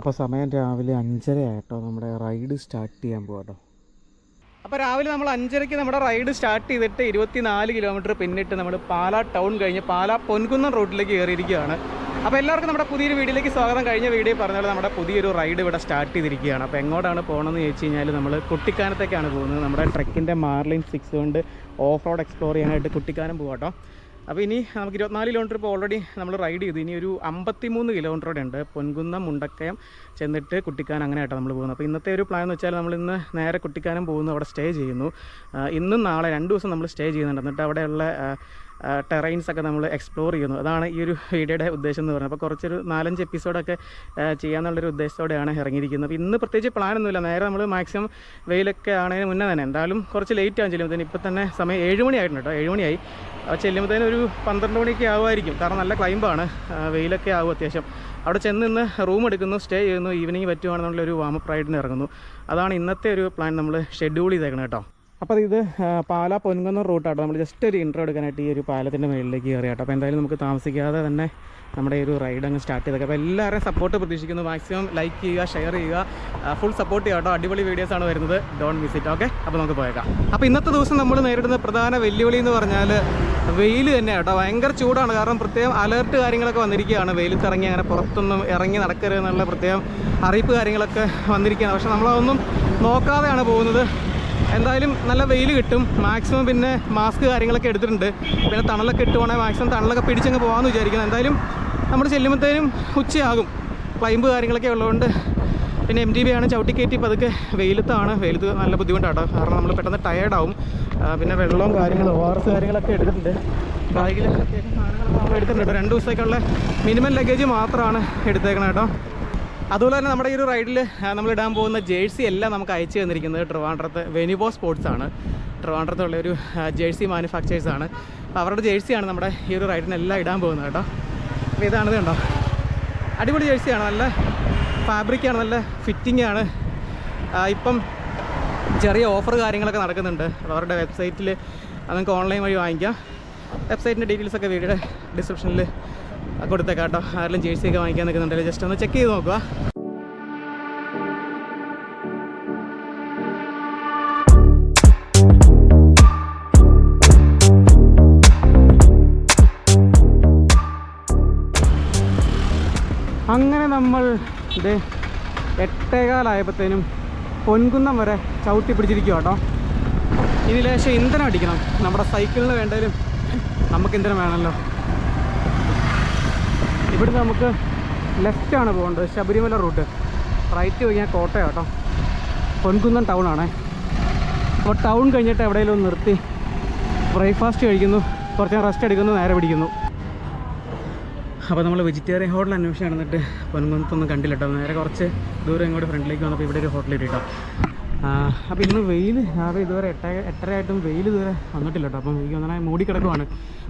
അപ്പോൾ സമയം രാവിലെ അഞ്ചര ആയിട്ടോ. നമ്മുടെ റൈഡ് സ്റ്റാർട്ട് ചെയ്യാൻ പോകാട്ടോ അപ്പോൾ രാവിലെ നമ്മൾ അഞ്ചരയ്ക്ക് നമ്മുടെ റൈഡ് സ്റ്റാർട്ട് ചെയ്തിട്ട് ഇരുപത്തിനാല് കിലോമീറ്റർ പിന്നിട്ട് നമ്മൾ പാലാ ടൗൺ കഴിഞ്ഞ് പാലാ പൊൻകുന്നം റൂട്ടിലേക്ക് കയറിയിരിക്കുകയാണ്. അപ്പോൾ എല്ലാവർക്കും നമ്മുടെ പുതിയൊരു വീഡിയോയിലേക്ക് സ്വാഗതം. കഴിഞ്ഞ വീഡിയോ പറഞ്ഞാൽ നമ്മുടെ പുതിയൊരു റൈഡ് ഇവിടെ സ്റ്റാർട്ട് ചെയ്തിരിക്കുകയാണ്. അപ്പോൾ എങ്ങോട്ടാണ് പോകണമെന്ന് ചോദിച്ചു കഴിഞ്ഞാൽ നമ്മൾ കുട്ടിക്കാനത്തേക്കാണ് പോകുന്നത്. നമ്മുടെ ട്രക്കിന്റെ മാർലിൻ സിക്സ് കൊണ്ട് ഓഫ് റോഡ് എക്സ്പ്ലോർ ചെയ്യാനായിട്ട് കുട്ടിക്കാനം പോകാട്ടോ അപ്പോൾ ഇനി നമുക്ക് ഇരുപത്തിനാല് കിലോമീറ്റർ ഇപ്പോൾ ഓൾറെഡി നമ്മൾ റൈഡ് ചെയ്തു. ഇനി ഒരു അമ്പത്തിമൂന്ന് കിലോമീറ്റർ ഉണ്ട്. പൊൻകുന്നം മുണ്ടക്കയം ചെന്നിട്ട് കുട്ടിക്കാനം അങ്ങനെ ആയിട്ടാണ് നമ്മൾ പോകുന്നത്. അപ്പോൾ ഇന്നത്തെ ഒരു പ്ലാൻ എന്ന് വെച്ചാൽ നമ്മൾ ഇന്ന് നേരെ കുട്ടിക്കാനം പോകുന്നു. അവിടെ സ്റ്റേ ചെയ്യുന്നു. ഇന്നും നാളെ രണ്ട് ദിവസം നമ്മൾ സ്റ്റേ ചെയ്യുന്നുണ്ട്. എന്നിട്ട് അവിടെയുള്ള ടെറൈൻസ് ഒക്കെ നമ്മൾ എക്സ്പ്ലോർ ചെയ്യുന്നു. അതാണ് ഈ ഒരു വീഡിയോയുടെ ഉദ്ദേശം എന്ന് പറയുന്നത് അപ്പോൾ കുറച്ചൊരു നാലഞ്ച് എപ്പിസോഡൊക്കെ ചെയ്യാന്നുള്ളൊരു ഉദ്ദേശത്തോടെയാണ് ഇറങ്ങിയിരിക്കുന്നത്. അപ്പോൾ ഇന്ന് പ്രത്യേകിച്ച് പ്ലാനൊന്നുമില്ല നേരെ നമ്മൾ മാക്സിമം വെയിലൊക്കെ ആണതിന് മുന്നേ തന്നെ. എന്തായാലും കുറച്ച് ലേറ്റ് ആകും ചെല്ലുമ്പോഴത്തേന് ഇപ്പോൾ തന്നെ സമയം ഏഴ് മണി ആയിട്ടുണ്ട് കേട്ടോ. ഏഴ് മണിയായി. അപ്പോൾ ചെല്ലുമ്പോഴത്തേനും ഒരു പന്ത്രണ്ട് മണിയൊക്കെ ആവുമായിരിക്കും. കാരണം നല്ല ക്ലൈമ്പാണ് വെയിലൊക്കെ ആവും അത്യാവശ്യം. അവിടെ ചെന്ന് നിന്ന് റൂം എടുക്കുന്നു സ്റ്റേ ചെയ്യുന്നു ഈവനിങ് പറ്റുവാണെന്നുള്ള ഒരു വാമപ്പ് റൈഡിന് ഇറങ്ങുന്നു. അതാണ് ഇന്നത്തെ ഒരു പ്ലാൻ നമ്മൾ ഷെഡ്യൂൾ ചെയ്തേക്കണം കേട്ടോ. അപ്പോൾ ഇത് പാല പാലാ പൊൻകുന്നം റൂട്ടാട്ടോ നമ്മൾ ജസ്റ്റ് ഒരു ഇൻട്രോ എടുക്കാനായിട്ട് ഈ ഒരു പാലത്തിന്റെ മുകളിലേക്ക് കയറി കേട്ടോ അപ്പോൾ എന്തായാലും നമുക്ക് താമസിക്കാതെ തന്നെ നമ്മുടെ ഈ ഒരു റൈഡ് അങ്ങ് സ്റ്റാർട്ട് ചെയ്തൊക്കെ. അപ്പോൾ എല്ലാവരും സപ്പോർട്ട് പ്രതീക്ഷിക്കുന്നു. മാക്സിമം ലൈക്ക് ചെയ്യുക ഷെയർ ചെയ്യുക ഫുൾ സപ്പോർട്ട് ചെയ്യുക കേട്ടോ. അടിപൊളി വീഡിയോസ് ആണ് വരുന്നത്. ഡോണ്ട് മിസ് ഇറ്റ് ഓക്കെ അപ്പോൾ നമുക്ക് പോയേക്കാം. അപ്പോൾ ഇന്നത്തെ ദിവസം നമ്മൾ നേരിടുന്ന പ്രധാന വെല്ലുവിളി എന്ന് പറഞ്ഞാൽ വെയിൽ തന്നെ കേട്ടോ. ഭയങ്കര ചൂടാണ്. കാരണം പ്രത്യേകം അലേർട്ട് കാര്യങ്ങളൊക്കെ വന്നിരിക്കുകയാണ്. വെയിലത്ത് ഇറങ്ങി അങ്ങനെ പുറത്തൊന്നും ഇറങ്ങി നടക്കരുത് എന്നുള്ള പ്രത്യേകം അറിയിപ്പ് കാര്യങ്ങളൊക്കെ വന്നിരിക്കുകയാണ്. പക്ഷേ നമ്മളതൊന്നും നോക്കാതെയാണ് പോകുന്നത്. എന്തായാലും നല്ല വെയിൽ കിട്ടും. മാക്സിമം പിന്നെ മാസ്ക് കാര്യങ്ങളൊക്കെ എടുത്തിട്ടുണ്ട്. പിന്നെ തണലൊക്കെ ഇട്ടുവാണെങ്കിൽ മാക്സിമം തണലൊക്കെ പിടിച്ചങ്ങ് പോകാമെന്ന് വിചാരിക്കുന്നത് എന്തായാലും നമ്മൾ ചെല്ലുമ്പോഴത്തേനും ഉച്ചയാകും. ക്ലൈമ്പ് കാര്യങ്ങളൊക്കെ ഉള്ളതുകൊണ്ട് പിന്നെ എം ടി ബി ആണ് ചവിട്ടി കയറ്റി പതുക്കെ വെയിലത്താണ്. വെയിലത്ത് നല്ല ബുദ്ധിമുട്ടാട്ടോ. കാരണം നമ്മൾ പെട്ടെന്ന് ടയേർഡാവും പിന്നെ വെള്ളവും കാര്യങ്ങളും ഒ ആർ എസ് കാര്യങ്ങളൊക്കെ എടുത്തിട്ടുണ്ട്. ബാഗിലൊക്കെ എടുത്തിട്ടുണ്ട്. രണ്ട് ദിവസത്തേക്കുള്ള മിനിമം ലഗേജ് മാത്രമാണ് എടുത്തേക്കണം കേട്ടോ അതുപോലെ തന്നെ നമ്മുടെ ഈ ഒരു റൈഡിൽ നമ്മൾ ഇടാൻ പോകുന്ന ജേഴ്സി എല്ലാം നമുക്ക് അയച്ചു തന്നിരിക്കുന്നത് ട്രിവാൻഡ്രത്ത് വെനിബോ സ്പോർട്സ് ആണ്. ട്രിവാൻഡ്രത്തുള്ള ഒരു ജേഴ്സി മാനുഫാക്ചേഴ്സ് ആണ്. അപ്പോൾ അവരുടെ ജേഴ്സിയാണ് നമ്മുടെ ഈ ഒരു റൈഡിനെല്ലാം ഇടാൻ പോകുന്നത് കേട്ടോ. അപ്പോൾ ഇതാണിത് കണ്ടോ? അടിപൊളി ജേഴ്സിയാണ് നല്ല ഫാബ്രിക്കാണ് നല്ല ഫിറ്റിംഗ് ആണ്. ഇപ്പം ചെറിയ ഓഫർ കാര്യങ്ങളൊക്കെ നടക്കുന്നുണ്ട്. അവരുടെ വെബ്സൈറ്റിൽ നമുക്ക് ഓൺലൈൻ വഴി വാങ്ങിക്കാം. വെബ്സൈറ്റിന്റെ ഡീറ്റെയിൽസൊക്കെ വീഡിയോയുടെ ഡിസ്ക്രിപ്ഷനിൽ കൊടുത്തേക്കാം കേട്ടോ. ആരെങ്കിലും ജേഴ്സി ഒക്കെ വാങ്ങിക്കാൻ നിൽക്കുന്നുണ്ടെങ്കിൽ ജസ്റ്റ് ഒന്ന് ചെക്ക് ചെയ്ത് നോക്കുക. അങ്ങനെ നമ്മൾ ഇത് എട്ടേകാലായപ്പോഴത്തേനും പൊൻകുന്നം വരെ ചവിട്ടി പിടിച്ചിരിക്കുക കേട്ടോ. ഇനി ലേശം ഇന്ധനം അടിക്കണം. നമ്മുടെ സൈക്കിളിന് വേണ്ടതിലും നമുക്ക് ഇന്ധനം വേണമല്ലോ. ഇവിടുന്ന് നമുക്ക് ലെഫ്റ്റാണ് പോകേണ്ടത്. ശബരിമല റൂട്ട്. റൈറ്റ് കഴിഞ്ഞാൽ കോട്ടയം കേട്ടോ. പൊൻകുന്നം ടൗൺ ആണേ. അപ്പോൾ ടൗൺ കഴിഞ്ഞിട്ട് എവിടെയെങ്കിലും ഒന്ന് നിർത്തി ബ്രേക്ക്ഫാസ്റ്റ് കഴിക്കുന്നു. കുറച്ച് റെസ്റ്റ് എടുക്കുന്നു നേരെ പിടിക്കുന്നു. അപ്പോൾ നമ്മൾ വെജിറ്റേറിയൻ ഹോട്ടൽ അന്വേഷിച്ച് നടന്നിട്ട് പൊൻകുന്നത്തൊന്നും കണ്ടില്ല കേട്ടോ. നേരെ കുറച്ച് ദൂരം ഇങ്ങോട്ട് ഫ്രണ്ടിലേക്ക് വന്നപ്പോൾ ഇവിടെ ഒരു ഹോട്ടൽ കിട്ടോ അപ്പോൾ ഇന്ന് വെയിൽ രാവിലെ ഇതുവരെ എട്ട എട്ടരയായിട്ടും വെയിൽ ഇതുവരെ വന്നിട്ടില്ല കേട്ടോ. അപ്പം എനിക്ക് മൂടി കിടക്കുവാണ്.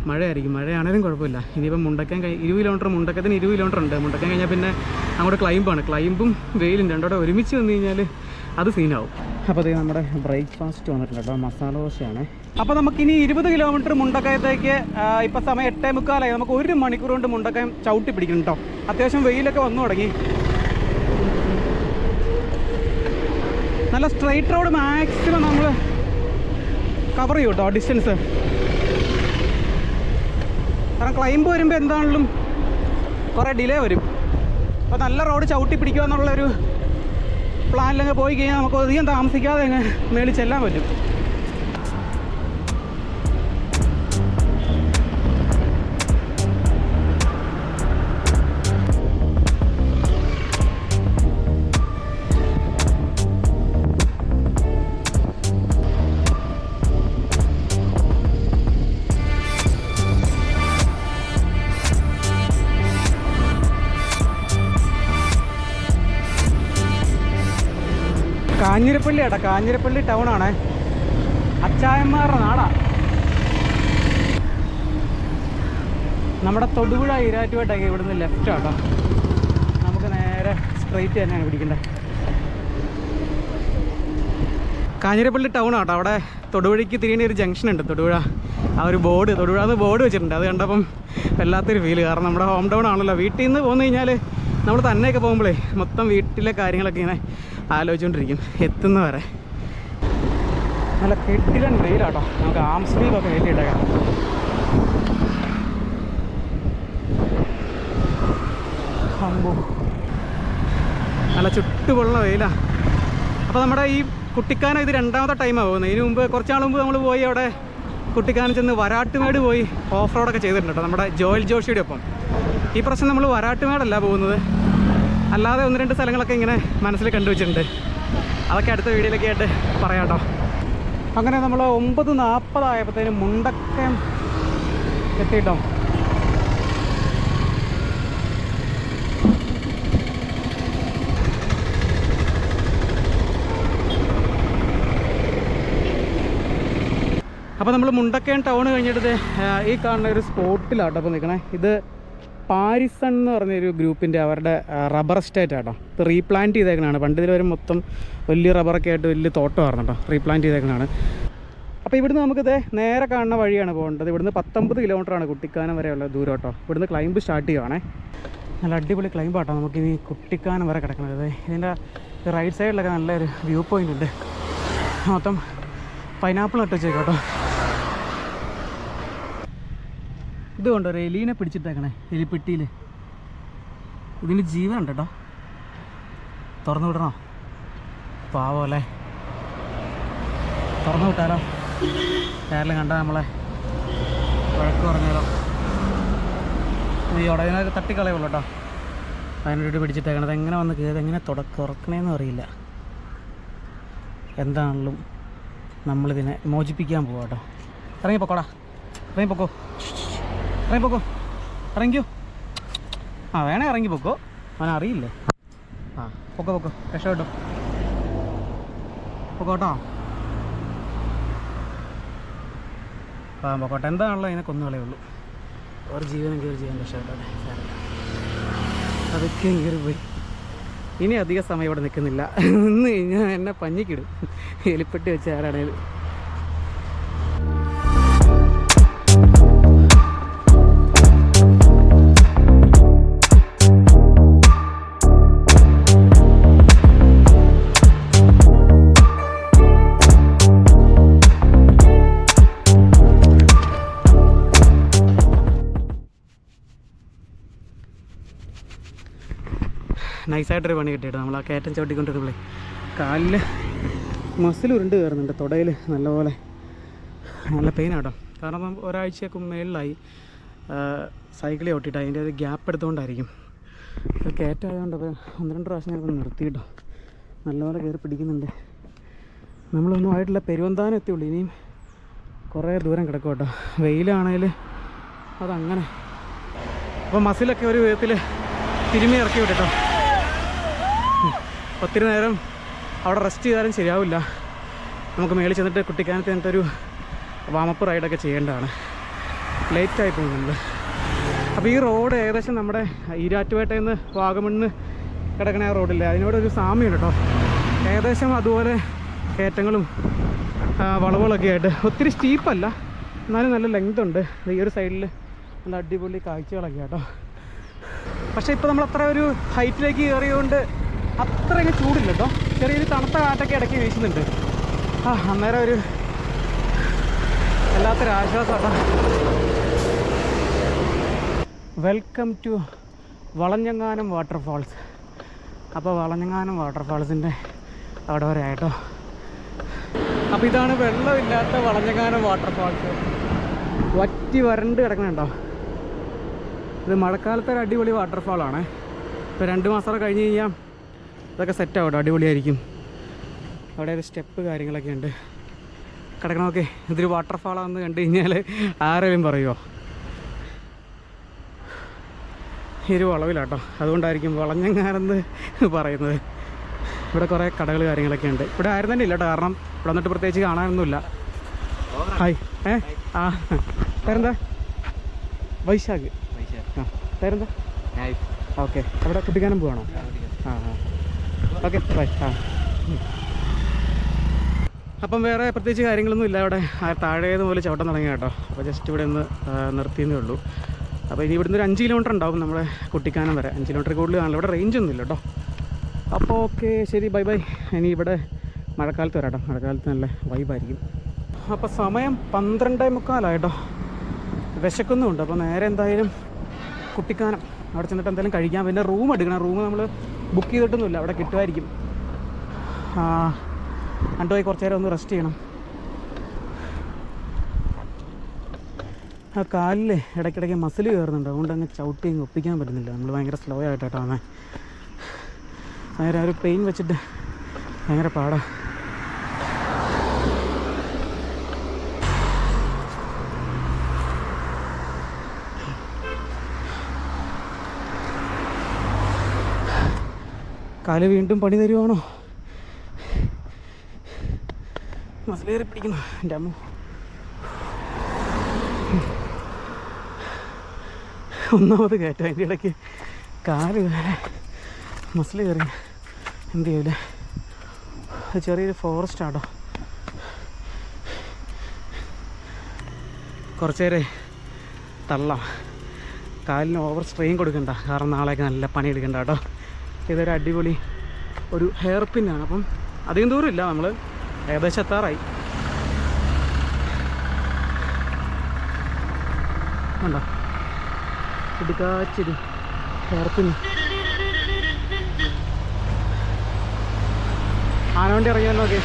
മഴയായിരിക്കും. മഴയാണേലും കുഴപ്പമില്ല. ഇനിയിപ്പം മുണ്ടക്കൻ ഇരുപത് കിലോമീറ്റർ മുണ്ടക്കത്തിന് ഇരുപത് കിലോമീറ്റർ ഉണ്ട്. മുണ്ടക്കൻ കഴിഞ്ഞാൽ പിന്നെ അങ്ങോട്ട് ക്ലൈമ്പാണ് ക്ലൈമ്പും വെയിലും രണ്ടോടെ ഒരുമിച്ച് വന്നു കഴിഞ്ഞാൽ അത് സീനാവും അപ്പോൾ അതേ നമ്മുടെ ബ്രേക്ക്ഫാസ്റ്റ് വന്നിട്ടുണ്ട് കേട്ടോ. മസാല ദോശയാണ്. അപ്പോൾ നമുക്കിനി ഇരുപത് കിലോമീറ്റർ മുണ്ടക്കയത്തേക്ക് ഇപ്പോൾ സമയം എട്ടേ മുക്കാലായി. നമുക്ക് ഒരു മണിക്കൂർ കൊണ്ട് മുണ്ടക്കയം ചവിട്ടി പിടിക്കണം കേട്ടോ. അത്യാവശ്യം വെയിലൊക്കെ വന്നു തുടങ്ങി. നല്ല സ്ട്രൈറ്റ് റോഡ് മാക്സിമം നമ്മൾ കവർ ചെയ്യും കേട്ടോ ഡിസ്റ്റൻസ് കാരണം ക്ലൈംബ് വരുമ്പോൾ എന്താണെങ്കിലും കുറേ ഡിലേ വരും. അപ്പോൾ നല്ല റോഡ് ചവിട്ടി പിടിക്കുക എന്നുള്ളൊരു പ്ലാനിലങ്ങ് പോയി കഴിഞ്ഞാൽ നമുക്ക് അധികം താമസിക്കാതെ അങ്ങ് ചെല്ലാൻ പറ്റും. കാഞ്ഞിരപ്പള്ളി ഏട്ടാ കാഞ്ഞിരപ്പള്ളി ടൗൺ ആണേ. അച്ചായന്മാരുടെ നാടാ. നമ്മുടെ തൊടുപുഴ ഈരാറ്റുപേട്ടൊക്കെ ഇവിടുന്ന് ലെഫ്റ്റ് ആട്ടോ നമുക്ക് നേരെ സ്ട്രെയിറ്റ് തന്നെയാണ് പിടിക്കേണ്ടത് കാഞ്ഞിരപ്പള്ളി ടൗൺ ആട്ടോ. അവിടെ തൊടുപുഴയ്ക്ക് തിരിയണ ഒരു ജംഗ്ഷൻ ഉണ്ട് തൊടുപുഴ. ആ ഒരു ബോർഡ് തൊടുപുഴ എന്ന് ബോർഡ് വെച്ചിട്ടുണ്ട്. അത് കണ്ടപ്പം വല്ലാത്തൊരു ഫീൽ കാരണം നമ്മുടെ ഹോം ടൗൺ ആണല്ലോ. വീട്ടിൽ നിന്ന് പോന്നു കഴിഞ്ഞാൽ നമ്മൾ തന്നെയൊക്കെ പോകുമ്പോഴേ മൊത്തം വീട്ടിലെ കാര്യങ്ങളൊക്കെ ഇങ്ങനെ ആലോചിച്ചുകൊണ്ടിരിക്കും എത്തുന്ന വരെ. നല്ല കെട്ടിടൻ വെയിലാട്ടോ നമുക്ക് ആം സ്ലീവൊക്കെ കയറ്റിയിട്ടേക്കാം അമ്പോ. നല്ല ചുട്ടുപൊള്ള വെയിലാ. അപ്പോൾ നമ്മുടെ ഈ കുട്ടിക്കാനം ഇത് രണ്ടാമത്തെ ടൈമാണ് പോകുന്നത്. ഇതിന് മുമ്പ് കുറച്ച് നാൾ മുമ്പ് നമ്മൾ പോയി അവിടെ കുട്ടിക്കാനം ചെന്ന് വരാട്ടുമേട് പോയി ഓഫ് റോഡൊക്കെ ചെയ്തിട്ടുണ്ട് നമ്മുടെ ജോയൽ ജോഷിയുടെ ഒപ്പം. ഈ പ്രശ്നം നമ്മൾ വരാട്ടുമേടല്ല പോകുന്നത്. അല്ലാതെ ഒന്ന് രണ്ട് സ്ഥലങ്ങളൊക്കെ ഇങ്ങനെ മനസ്സിൽ കണ്ടുവച്ചിട്ടുണ്ട്. അതൊക്കെ അടുത്ത വീഡിയോയിലൊക്കെ ആയിട്ട് പറയാം കേട്ടോ. അങ്ങനെ നമ്മൾ ഒമ്പത് നാൽപ്പതായപ്പോഴത്തേനും മുണ്ടക്കയം എത്തിയിട്ടോ? അപ്പോൾ നമ്മൾ മുണ്ടക്കയം ടൗൺ കഴിഞ്ഞിട്ട് ഈ കാണുന്ന ഒരു സ്പോട്ടിലാണ് കേട്ടോ അപ്പോൾ നിൽക്കണേ ഇത് പാരിസൺ എന്ന് പറഞ്ഞൊരു ഗ്രൂപ്പിന്റെ അവരുടെ റബ്ബർ എസ്റ്റേറ്റ് ആട്ടോ. ഇത് റീപ്ലാന്റ് ചെയ്തേക്കണാണ് പണ്ട് ഇതിൽ വരെ മൊത്തം വലിയ റബ്ബറൊക്കെ ആയിട്ട് വലിയ തോട്ടമായിരുന്നു കേട്ടോ. റീപ്ലാന്റ് ചെയ്തേക്കണാണ് അപ്പോൾ ഇവിടുന്ന് നമുക്കിത് നേരെ കാണുന്ന വഴിയാണ് പോകേണ്ടത്. ഇവിടുന്ന് പത്തൊമ്പത് കിലോമീറ്ററാണ് കുട്ടിക്കാനം വരെയുള്ള ദൂരം കേട്ടോ. ഇവിടുന്ന് ക്ലൈംബ് സ്റ്റാർട്ട് ചെയ്യുവാണേ. നല്ല അടിപൊളി ക്ലൈംബ് ആട്ടോ നമുക്ക് ഇനി കുട്ടിക്കാനം വരെ കിടക്കുന്നത് ഇതിന്റെ റൈറ്റ് സൈഡിലൊക്കെ നല്ലൊരു വ്യൂ പോയിന്റ് ഉണ്ട്. മൊത്തം പൈനാപ്പിൾ ഇട്ട് വെച്ചേക്കാം കേട്ടോ. ഇത് കൊണ്ടോ എലീനെ പിടിച്ചിട്ടേക്കണേ എലിപ്പെട്ടിയിൽ ഇതിന് ജീവൻ ഉണ്ട് കേട്ടോ തുറന്നു വിടണോ? പാവോ അല്ലേ? തുറന്നു വിട്ടാലോ? കേരളം കണ്ട നമ്മളെ. വഴക്ക് പറഞ്ഞാലോ? ഈ ഉടയനൊക്കെ തട്ടിക്കളയുള്ളൂ കേട്ടോ അതിനോട് പിടിച്ചിട്ടേക്കണത് എങ്ങനെ വന്ന് കയറി എങ്ങനെ തുടക്ക തുറക്കണേന്ന് അറിയില്ല. എന്താണെങ്കിലും നമ്മളിതിനെ മോചിപ്പിക്കാൻ പോവാ കേട്ടോ ഇറങ്ങി പൊക്കോടാ ഇറങ്ങി പൊക്കോ ഇറങ്ങി ഇറങ്ങിക്കോ. ആ വേണേ ഇറങ്ങി പൊക്കോ അവൻ അറിയില്ലേ. ആ പൊക്കോ പൊക്കോ. രക്ഷപ്പെട്ടോ. പൊക്കോട്ടോ. ആ പൊക്കോട്ടെ. എന്താണല്ലോ അതിനെ കൊന്നുകളേ ഉള്ളൂ ഒരു ജീവനും കയറി ജീവൻ രക്ഷപ്പെട്ടെ അതൊക്കെ കയറി പോയി. ഇനി അധിക സമയം ഇവിടെ നിൽക്കുന്നില്ല. നിന്ന് കഴിഞ്ഞാൽ എന്നെ പഞ്ഞിക്കിടും. എലിപ്പെട്ടി വെച്ച് ആരാണേലും. നൈസായിട്ടൊരു പണി കിട്ടിയിട്ട് നമ്മൾ ആ കയറ്റം ചവിട്ടിക്കൊണ്ടിരിക്കുമ്പോൾ കാലിൽ മസിൽ ഉരുണ്ട് കയറുന്നുണ്ട്. തുടയിൽ നല്ലപോലെ നല്ല പെയിൻ ആട്ടോ കാരണം ഒരാഴ്ചയൊക്കെ മേളിലായി. സൈക്കിൾ ചവിട്ടിയിട്ട് അതിന്റെ ഒരു ഗ്യാപ്പ് എടുത്തുകൊണ്ടായിരിക്കും കയറ്റമായതുകൊണ്ട് അപ്പോൾ ഒന്ന് രണ്ട് പ്രാവശ്യം ഞാൻ നിർത്തിയിട്ടോ. നല്ലപോലെ കയറി പിടിക്കുന്നുണ്ട്. നമ്മളൊന്നും ആയിട്ടില്ല പെരുവന്താനം എത്തിയുള്ളൂ. ഇനിയും കുറേ ദൂരം കിടക്കും കേട്ടോ. വെയിലാണേൽ അതങ്ങനെ. അപ്പോൾ മസിലൊക്കെ ഒരു വിധത്തിൽ തിരുമ്മി ഇറക്കി വിട്ടോ ഒത്തിരി നേരം അവിടെ റെസ്റ്റ് ചെയ്താലും ശരിയാവില്ല. നമുക്ക് മേളിൽ ചെന്നിട്ട് കുട്ടിക്കാനത്ത് ചെന്നിട്ടൊരു വാമപ്പ് റൈഡൊക്കെ ചെയ്യേണ്ടതാണ്. ലേറ്റായി പോകും നമ്മൾ അപ്പോൾ ഈ റോഡ് ഏകദേശം നമ്മുടെ ഈരാറ്റുപേട്ടയിൽ നിന്ന് വാഗമണ്ണ് കിടക്കണ ആ റോഡില്ലേ അതിനോടൊരു സാമ്യമുണ്ട് കേട്ടോ. ഏകദേശം അതുപോലെ കയറ്റങ്ങളും വളവുകളൊക്കെ ആയിട്ട്. ഒത്തിരി സ്റ്റീപ്പല്ല എന്നാലും നല്ല ലെങ്ത് ഉണ്ട്. ഈ ഒരു സൈഡിൽ നല്ല അടിപൊളി കാഴ്ചകളൊക്കെ കേട്ടോ പക്ഷേ ഇപ്പോൾ നമ്മൾ അത്ര ഒരു ഹൈറ്റിലേക്ക് കയറിയതുകൊണ്ട് അത്ര അങ്ങ് ചൂടില്ല കേട്ടോ ചെറിയൊരു തണുത്ത കാറ്റൊക്കെ ഇടയ്ക്ക് വീശുന്നുണ്ട്. ആ അന്നേരം ഒരു വല്ലാത്തൊരു ആശ്വാസം വെൽക്കം ടു വളഞ്ഞങ്ങാനം വാട്ടർഫാൾസ് അപ്പോൾ വളഞ്ഞങ്ങാനം വാട്ടർഫാൾസിന്റെ അവിടെ വരെ ആയിട്ടോ. അപ്പോൾ ഇതാണ് വെള്ളമില്ലാത്ത വളഞ്ഞങ്ങാനം വാട്ടർഫാൾസ് വറ്റി വരണ്ട് കിടക്കണുണ്ടോ ഇത് മഴക്കാലത്തെ ഒരു അടിപൊളി വാട്ടർഫാളാണ് ഇപ്പോൾ രണ്ട് മാസം കഴിഞ്ഞ് കഴിഞ്ഞാൽ ഇതൊക്കെ സെറ്റ് ആവട്ടോ അടിപൊളിയായിരിക്കും. അവിടെ ഒരു സ്റ്റെപ്പ് കാര്യങ്ങളൊക്കെ ഉണ്ട്. കിടക്കണമൊക്കെ ഇതൊരു വാട്ടർഫാളാണെന്ന് കണ്ടു കഴിഞ്ഞാൽ ആരെയും പറയുമോ ഒരു വളവിലാട്ടോ. അതുകൊണ്ടായിരിക്കും വളഞ്ഞങ്ങാരെന്ന് പറയുന്നത്. ഇവിടെ കുറേ കടകൾ കാര്യങ്ങളൊക്കെ ഉണ്ട്. ഇവിടെ ആരും തന്നെ ഇല്ല കേട്ടോ കാരണം ഇവിടെ വന്നിട്ട് പ്രത്യേകിച്ച് കാണാനൊന്നുമില്ല. ഹായ്. ഏ? ആ പേരെന്താ? വൈശാഖ്. ആ പേരെന്താ? ഓക്കെ. അവിടെ കുട്ടിക്കാനം പോവാണോ? ആ ആ. ഓക്കെ ബൈ ആ. അപ്പം വേറെ പ്രത്യേകിച്ച് കാര്യങ്ങളൊന്നും ഇല്ല. അവിടെ ആ താഴേന്ന് പോലെ ചവിട്ടം തുടങ്ങി കേട്ടോ അപ്പോൾ ജസ്റ്റ് ഇവിടെ ഒന്ന് നിർത്തിയെന്നേ ഉള്ളൂ. അപ്പോൾ ഇനി ഇവിടുന്ന് ഒരു അഞ്ച് കിലോമീറ്റർ ഉണ്ടാവും നമ്മുടെ കുട്ടിക്കാനം വരെ. അഞ്ച് കിലോമീറ്റർ കൂടുതൽ ഇവിടെ റേഞ്ച് ഒന്നുമില്ല കേട്ടോ അപ്പോൾ ഓക്കെ ശരി ബൈ ബൈ ഇനി ഇവിടെ മഴക്കാലത്ത് വരാം കേട്ടോ മഴക്കാലത്ത് നല്ല വൈബായിരിക്കും അപ്പോൾ സമയം പന്ത്രണ്ടേ മുക്കാലായിട്ടോ വിശക്കുന്നുമുണ്ട് അപ്പോൾ നേരെ എന്തായാലും കുട്ടിക്കാനം അവിടെ ചെന്നിട്ട് എന്തായാലും കഴിക്കാം. പിന്നെ റൂം എടുക്കണം. റൂം നമ്മൾ ബുക്ക് ചെയ്തിട്ടൊന്നുമില്ല അവിടെ കിട്ടുമായിരിക്കും. എന്നിട്ട് പോയി കുറച്ച് നേരം ഒന്ന് റെസ്റ്റ് ചെയ്യണം. ആ കാലിൽ ഇടയ്ക്കിടയ്ക്ക് മസിൽ കയറുന്നുണ്ട് അതുകൊണ്ട് അങ്ങ് ചവിട്ടി അങ്ങ് ഒപ്പിക്കാൻ പറ്റുന്നില്ല. നമ്മൾ ഭയങ്കര സ്ലോ ആയിട്ടാണ് നേരെ ഒരു പെയിൻ വെച്ചിട്ട് ഭയങ്കര പാടാ. കാൽ വീണ്ടും പണി തരുവാണോ? മസിലേറി പിടിക്കുന്നു എന്റെ അമ്മ. ഒന്നാമത് കയറ്റം അതിന്റെ ഇടയ്ക്ക് കാൽ വേറെ മസിൽ കയറി എന്ത് ചെയ്യൂലേ? ചെറിയൊരു ഫോറസ്റ്റ് ആട്ടോ. കുറച്ച് നേരം തള്ളാം. കാലിന് ഓവർ സ്ട്രെയിൻ കൊടുക്കണ്ട. കാരണം നാളെയൊക്കെ നല്ല പണി എടുക്കണ്ട കേട്ടോ. ഇതൊരു അടിപൊളി ഒരു ഹെയർ പിന്നാണ് അപ്പം അധികം ദൂരമില്ല നമ്മൾ ഏകദേശം എത്താറായി. ഉണ്ടോ ഇടുക്കാച്ചിരി ഹെയർ ആനവണ്ടി ഇറങ്ങിയല്ലോ ഒക്കെ.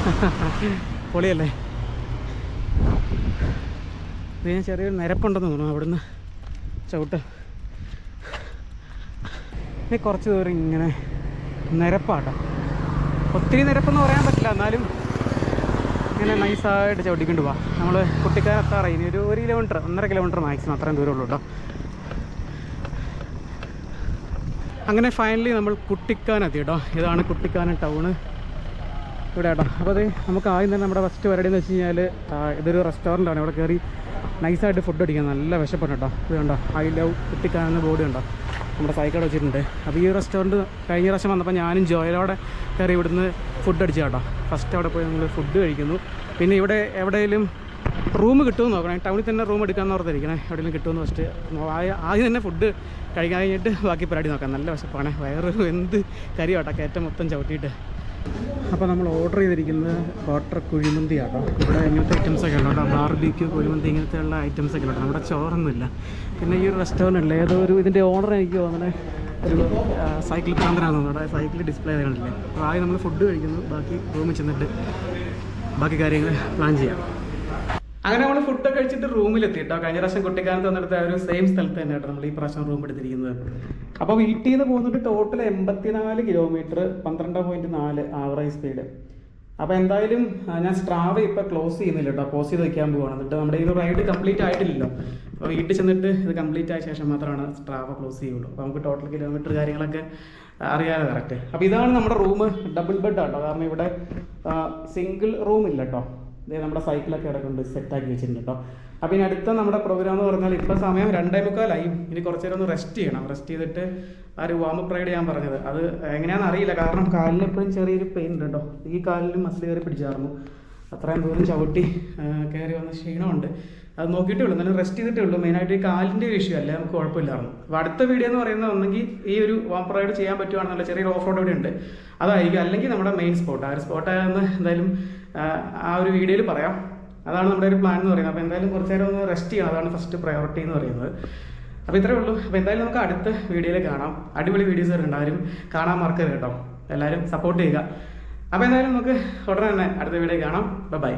പൊളിയല്ലേ? ഇതിന് ചെറിയൊരു നിരപ്പുണ്ടെന്ന് തോന്നുന്നു അവിടുന്ന്. ചവിട്ട്. ഇനി കുറച്ച് ദൂരം ഇങ്ങനെ നിരപ്പാട്ടോ. ഒത്തിരി നിരപ്പെന്ന് പറയാൻ പറ്റില്ല. എന്നാലും ഇങ്ങനെ നൈസായിട്ട് ചവിട്ടിക്കൊണ്ട് പോവാം. നമ്മൾ കുട്ടിക്കാരെത്താറായി ഇനി ഒരു ഒരു കിലോമീറ്റർ ഒന്നര കിലോമീറ്റർ മാക്സിമം അത്രയും ദൂരമുള്ളൂ കേട്ടോ. അങ്ങനെ ഫൈനലി നമ്മൾ കുട്ടിക്കാനെത്തി കേട്ടോ. ഇതാണ് കുട്ടിക്കാനം ടൗണ് ഇവിടെ കേട്ടോ. അപ്പോൾ അത് നമുക്ക് ആദ്യം തന്നെ നമ്മുടെ ഫസ്റ്റ് പരിപാടി എന്ന് വെച്ച് കഴിഞ്ഞാൽ ഇതൊരു റെസ്റ്റോറന്റാണ് ഇവിടെ കയറി നൈസായിട്ട് ഫുഡ് അടിക്കാൻ നല്ല വിശപ്പുണ്ട് കേട്ടോ. ഇത് കണ്ടോ? ഐ ലവ് കുട്ടിക്കാനെന്ന് ബോർഡ് കണ്ടോ നമ്മുടെ സൈക്കിൾ വെച്ചിട്ടുണ്ട്. അപ്പോൾ ഈ റെസ്റ്റോറന്റ് കഴിഞ്ഞ പ്രാവശ്യം വന്നപ്പോൾ ഞാനും ജോയലോടെ കയറി ഇവിടുന്ന് ഫുഡ് അടിച്ചു കേട്ടോ. ഫസ്റ്റ് അവിടെ പോയി നമ്മൾ ഫുഡ് കഴിക്കുന്നു. പിന്നെ ഇവിടെ എവിടെയെങ്കിലും റൂം കിട്ടുമെന്ന് നോക്കണേ. ടൗണിൽ തന്നെ റൂം എടുക്കാമെന്ന് ഓർത്തിരിക്കണേ. എവിടെയെങ്കിലും കിട്ടുമെന്ന് ഫസ്റ്റ് ആദ്യം തന്നെ ഫുഡ് കഴിക്കാൻ കഴിഞ്ഞിട്ട് ബാക്കി പരിപാടി നോക്കാം. നല്ല വിശപ്പാണ്. വയറ് എന്ത് കരി കേട്ടോ കയറ്റം മൊത്തം ചവിട്ടിയിട്ട്. അപ്പോൾ നമ്മൾ ഓർഡർ ചെയ്തിരിക്കുന്നത് ഓട്ടർ കുഴിമന്തി ആട്ടോ ഇവിടെ ഇങ്ങനത്തെ ഐറ്റംസ് ഒക്കെ കേട്ടോ ബാർബിക്ക് കുഴിമന്തി ഇങ്ങനത്തെ ഉള്ള ഐറ്റംസ് ഒക്കെ ഉണ്ട്. നമ്മുടെ ചോറൊന്നുമില്ല. പിന്നെ ഈ ഒരു റെസ്റ്റോറന്റ് അല്ലേ ഏതോ ഒരു ഇതിന്റെ ഓർഡർ എനിക്ക് തോന്നുന്നത് ഒരു സൈക്കിൾ തോന്നുന്നു. അവിടെ സൈക്കിൾ ഡിസ്പ്ലേ ചെയ്തിട്ടില്ലേ അപ്പോൾ ആദ്യം നമ്മൾ ഫുഡ് കഴിക്കുന്നു. ബാക്കി റൂമിൽ ചെന്നിട്ട് ബാക്കി കാര്യങ്ങൾ പ്ലാൻ ചെയ്യാം. അങ്ങനെ നമ്മൾ ഫുഡൊക്കെ കഴിച്ചിട്ട് റൂമിലെത്തി കേട്ടോ കഴിഞ്ഞ പ്രാവശ്യം കുട്ടിക്കാലത്ത് വന്നെടുത്ത ഒരു സെയിം സ്ഥലത്ത് തന്നെ കേട്ടോ നമ്മൾ ഈ പ്രാവശ്യം റൂം എടുത്തിരിക്കുന്നത്. അപ്പോൾ വീട്ടിൽ നിന്ന് പോകുന്നിട്ട് ടോട്ടൽ എൺപത്തിനാല് കിലോമീറ്റർ പന്ത്രണ്ട് പോയിന്റ് നാല് ആവറേജ് സ്പീഡ് അപ്പോൾ എന്തായാലും ഞാൻ സ്ട്രാവ ഇപ്പോൾ ക്ലോസ് ചെയ്യുന്നില്ല കേട്ടോ പോസ് ചെയ്ത് വെക്കാൻ പോവാണ്. എന്നിട്ട് നമ്മുടെ ഈ റൈഡ് കംപ്ലീറ്റ് ആയിട്ടില്ലല്ലോ. അപ്പോൾ വീട്ടിൽ ചെന്നിട്ട് ഇത് കംപ്ലീറ്റ് ആയ ശേഷം മാത്രമാണ് സ്ട്രാവ ക്ലോസ് ചെയ്യുള്ളൂ. അപ്പോൾ നമുക്ക് ടോട്ടൽ കിലോമീറ്റർ കാര്യങ്ങളൊക്കെ അറിയാതെ കറക്റ്റ് അപ്പോൾ ഇതാണ് നമ്മുടെ റൂം ഡബിൾ ബെഡ് ആട്ടോ. കാരണം ഇവിടെ സിംഗിൾ റൂം ഇല്ല കേട്ടോ നമ്മുടെ സൈക്കിളൊക്കെ കിടക്കുന്നുണ്ട് സെറ്റാക്കി വെച്ചിട്ടുണ്ട് കേട്ടോ അപ്പോൾ ഇനി അടുത്ത നമ്മുടെ പ്രോഗ്രാം എന്ന് പറഞ്ഞാൽ ഇപ്പോൾ സമയം രണ്ടേ മുക്കാലായി ഇനി കുറച്ച് നേരം ഒന്ന് റെസ്റ്റ് ചെയ്യണം. റെസ്റ്റ് ചെയ്തിട്ട് ആ ഒരു വാമപ്പ് റൈഡ് ഞാൻ പറഞ്ഞത്. അത് എങ്ങനെയാണെന്ന് അറിയില്ല. കാരണം കാലിന് എപ്പോഴും ചെറിയൊരു പെയിൻ ഉണ്ട് കേട്ടോ ഈ കാലിൽ മസിൽ കയറി പിടിച്ചായിരുന്നു. അത്രയും ദൂരം ചവിട്ടി കയറി വന്ന ക്ഷീണമുണ്ട്. അത് നോക്കിയിട്ടേ ഉള്ളൂ. എന്നാലും റെസ്റ്റ് ചെയ്തിട്ടേ ഉള്ളൂ. മെയിനായിട്ട് ഈ കാലിന്റെ ഒരു ഇഷ്യൂ അല്ലേ. നമുക്ക് കുഴപ്പമില്ലായിരുന്നു. അപ്പോൾ അടുത്ത വീഡിയോ എന്ന് പറയുന്നത് ഒന്നെങ്കിൽ ഈ ഒരു വാമ്പ് റൈഡ് ചെയ്യാൻ പറ്റുവാണെന്നുള്ള ചെറിയൊരു ഓഫ് റോഡ് ഇവിടെ ഉണ്ട്. അതായിരിക്കും. അല്ലെങ്കിൽ നമ്മുടെ മെയിൻ സ്പോട്ട് ആ ഒരു സ്പോട്ടായിരുന്നു എന്തായാലും ആ, ഒരു വീഡിയോയിൽ പറയാം. അതാണ് നമ്മുടെ ഒരു പ്ലാൻ എന്ന് പറയുന്നത്. അപ്പോൾ എന്തായാലും കുറച്ച് നേരം ഒന്ന് റെസ്റ്റ് ചെയ്യണം. അതാണ് ഫസ്റ്റ് പ്രയോറിറ്റി എന്ന് പറയുന്നത്. അപ്പോൾ ഇത്രയേ ഉള്ളൂ. അപ്പോൾ എന്തായാലും നമുക്ക് അടുത്ത വീഡിയോയിൽ കാണാം. അടിപൊളി വീഡിയോസ് വരുന്നുണ്ട് ആരും കാണാൻ മറക്കരുത് കേട്ടോ. എല്ലാവരും സപ്പോർട്ട് ചെയ്യുക. അപ്പോൾ എന്തായാലും നമുക്ക് ഉടനെ തന്നെ അടുത്ത വീഡിയോ കാണാം. ബൈ